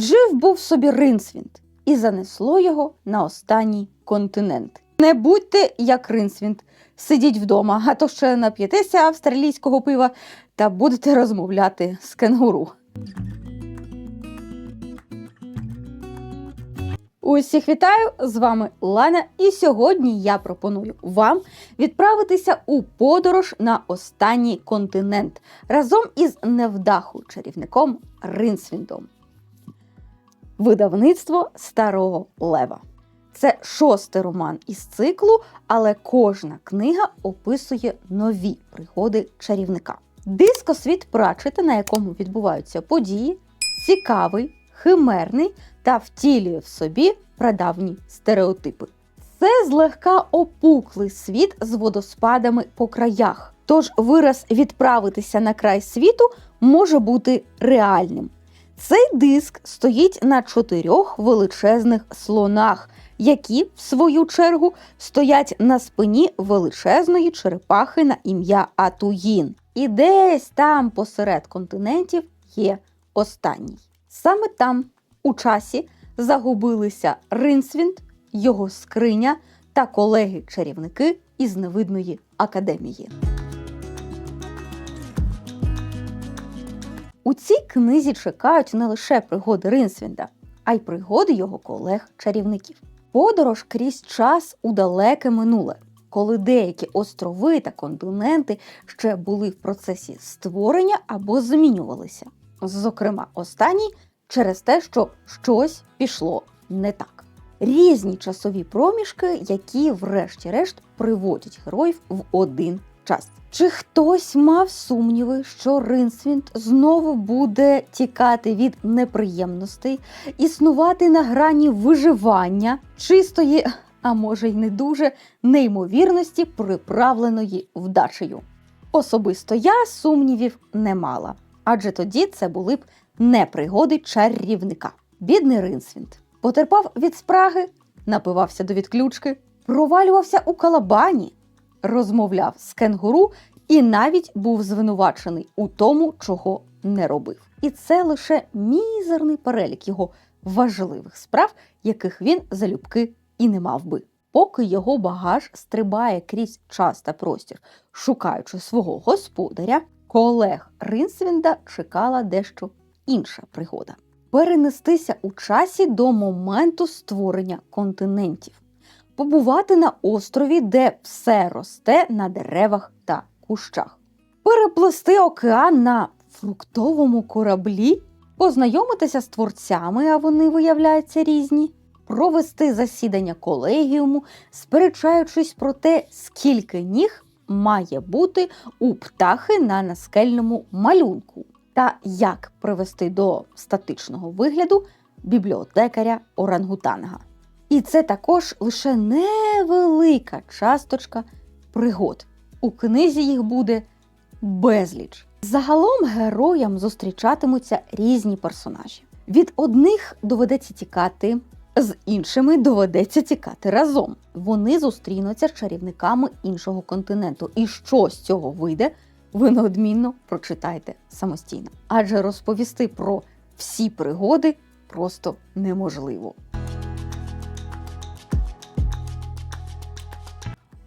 Жив був собі Ринсвінд і занесло його на останній континент. Не будьте як Ринсвінд, сидіть вдома, а то ще нап'єтеся австралійського пива та будете розмовляти з кенгуру. Усіх вітаю! З вами Ланя, і сьогодні я пропоную вам відправитися у подорож на останній континент разом із невдахою чарівником Ринсвіндом. Видавництво Старого Лева. Це шостий роман із циклу, але кожна книга описує нові пригоди чарівника. Дискосвіт Прачета, на якому відбуваються події, цікавий, химерний та втілює в собі прадавні стереотипи. Це злегка опуклий світ з водоспадами по краях. Тож вираз відправитися на край світу може бути реальним. Цей диск стоїть на чотирьох величезних слонах, які, в свою чергу, стоять на спині величезної черепахи на ім'я Атуїн. І десь там посеред континентів є останній. Саме там, у часі, загубилися Ринсвінд, його скриня та колеги-чарівники із невидної академії. У цій книзі чекають не лише пригоди Ринсвінда, а й пригоди його колег-чарівників. Подорож крізь час у далеке минуле, коли деякі острови та континенти ще були в процесі створення або змінювалися. Зокрема, останній через те, що щось пішло не так. Різні часові проміжки, які, врешті-решт, приводять героїв в один час. Чи хтось мав сумніви, що Ринсвінд знову буде тікати від неприємностей, існувати на грані виживання, чистої, а може й не дуже, неймовірності, приправленої вдачею? Особисто я сумнівів не мала, адже тоді це були б не пригоди чарівника. Бідний Ринсвінд потерпав від спраги, напивався до відключки, провалювався у калабані, розмовляв з кенгуру і навіть був звинувачений у тому, чого не робив. І це лише мізерний перелік його важливих справ, яких він залюбки і не мав би. Поки його багаж стрибає крізь час та простір, шукаючи свого господаря, колег Ринсвінда чекала дещо інша пригода перенестися у часі до моменту створення континентів, побувати на острові, де все росте на деревах та кущах, переплисти океан на фруктовому кораблі, познайомитися з творцями, а вони виявляються різні, провести засідання колегіуму, сперечаючись про те, скільки ніг має бути у птахи на наскельному малюнку та як привести до статичного вигляду бібліотекаря орангутанга. І це також лише невелика часточка пригод. У книзі їх буде безліч. Загалом героям зустрічатимуться різні персонажі. Від одних доведеться тікати, з іншими доведеться тікати разом. Вони зустрінуться з чарівниками іншого континенту. І що з цього вийде? ви неодмінно прочитайте самостійно. Адже розповісти про всі пригоди просто неможливо.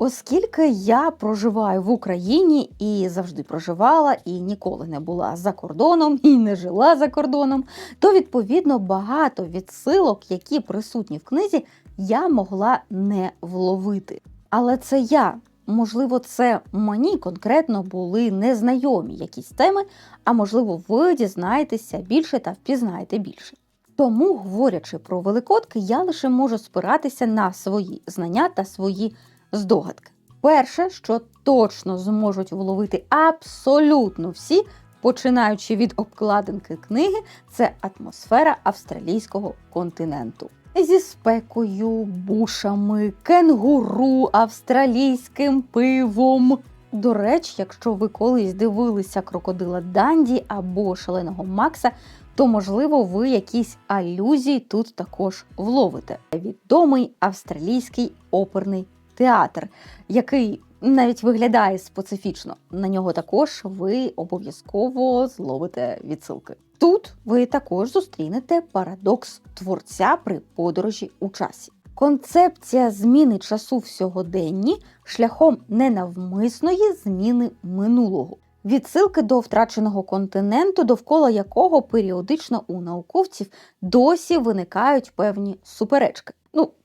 Оскільки я проживаю в Україні і завжди проживала, і ніколи не була за кордоном, і не жила за кордоном, то відповідно багато відсилок, які присутні в книзі, я могла не вловити. Але це я Можливо, це мені конкретно були незнайомі якісь теми, а можливо, ви дізнаєтеся більше та впізнаєте більше. Тому, говорячи про великодки, я лише можу спиратися на свої знання та свої здогадки. Перше, що точно зможуть вловити абсолютно всі, починаючи від обкладинки книги, це атмосфера австралійського континенту зі спекою, бушами, кенгуру, австралійським пивом. До речі, якщо ви колись дивилися крокодила Данді або шаленого Макса, то можливо ви якісь алюзії тут також вловите. Відомий австралійський оперний театр, який навіть виглядає специфічно. На нього також ви обов'язково зловите відсилки. Тут ви також зустрінете парадокс творця при подорожі у часі. Концепція зміни часу в сьогоденні шляхом ненавмисної зміни минулого. Відсилки до втраченого континенту, довкола якого періодично у науковців досі виникають певні суперечки.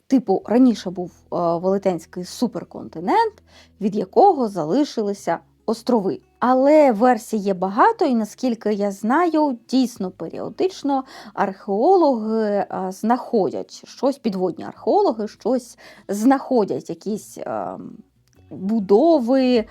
Типу, раніше був е, велетенський суперконтинент, від якого залишилися острови. Але версій є багато, і наскільки я знаю, дійсно періодично археологи е, знаходять щось, підводні археологи щось знаходять, якісь е, будови,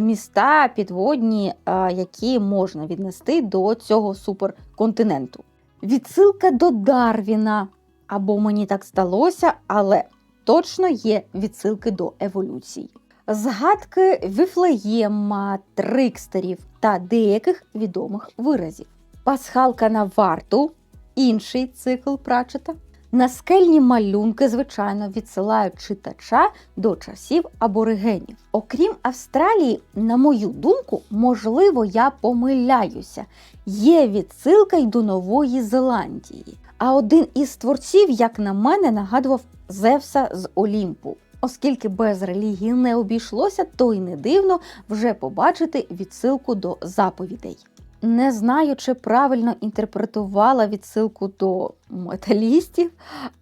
міста підводні, які можна віднести до цього суперконтиненту. Відсилка до Дарвіна, або мені так здалося, але точно є відсилки до еволюції. Згадки Віфлеєма, трикстерів та деяких відомих виразів. Пасхалка на варту, інший цикл прачета. Наскельні малюнки, звичайно, відсилають читача до часів аборигенів. Окрім Австралії, на мою думку, можливо, я помиляюся. Є відсилка й до Нової Зеландії. А один із творців, як на мене, нагадував Зевса з Олімпу. Оскільки без релігії не обійшлося, то й не дивно вже побачити відсилку до заповідей. Не знаю, чи правильно інтерпретувала відсилку до металістів,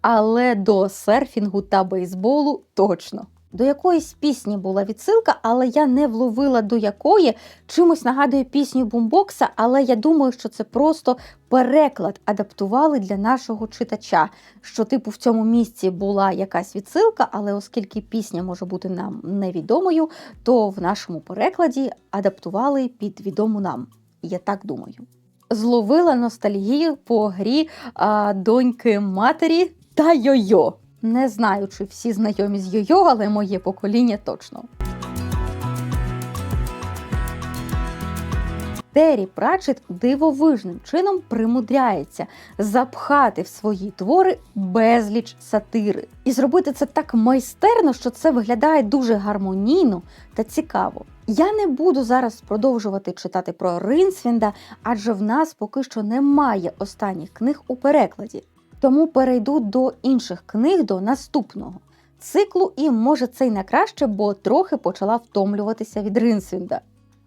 але до серфінгу та бейсболу точно. До якоїсь пісні була відсилка, але я не вловила до якої. Чимось нагадує пісню бумбокса, але я думаю, що це просто переклад адаптували для нашого читача. Що, типу, в цьому місці була якась відсилка, але оскільки пісня може бути нам невідомою, то в нашому перекладі адаптували під відому нам. Я так думаю. Зловила ностальгію по грі а, доньки матері та йо-йо. Не знаю, чи всі знайомі з йо-йо, але моє покоління точно. Террі Пратчет дивовижним чином примудряється запхати в свої твори безліч сатири. І зробити це так майстерно, що це виглядає дуже гармонійно та цікаво. Я не буду зараз продовжувати читати про Ринсвінда, адже в нас поки що немає останніх книг у перекладі. Тому перейду до інших книг до наступного циклу, і може це й на краще, бо трохи почала втомлюватися від Ринсвінда.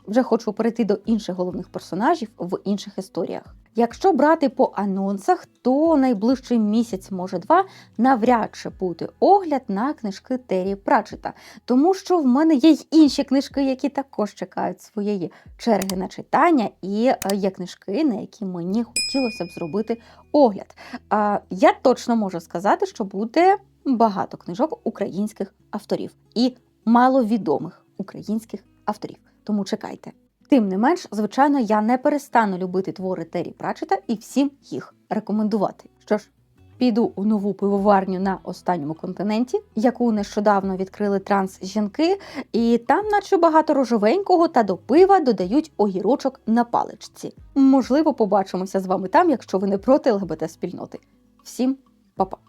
Вже хочу перейти до інших головних персонажів в інших історіях. Якщо брати по анонсах, то найближчий місяць, може два, навряд чи буде огляд на книжки Террі Пратчета, тому що в мене є й інші книжки, які також чекають своєї черги на читання, і е, є книжки, на які мені хотілося б зробити огляд. Я точно можу сказати, що буде багато книжок українських авторів і маловідомих українських авторів. Тому чекайте. Тим не менш, звичайно, я не перестану любити твори Террі Пратчета і всім їх рекомендувати. Що ж, піду у нову пивоварню на останньому континенті, яку нещодавно відкрили транс-жінки, і там, наче багато рожевенького, та до пива додають огірочок на паличці. Можливо, побачимося з вами там, якщо ви не проти ЛГБТ спільноти. Всім па-па!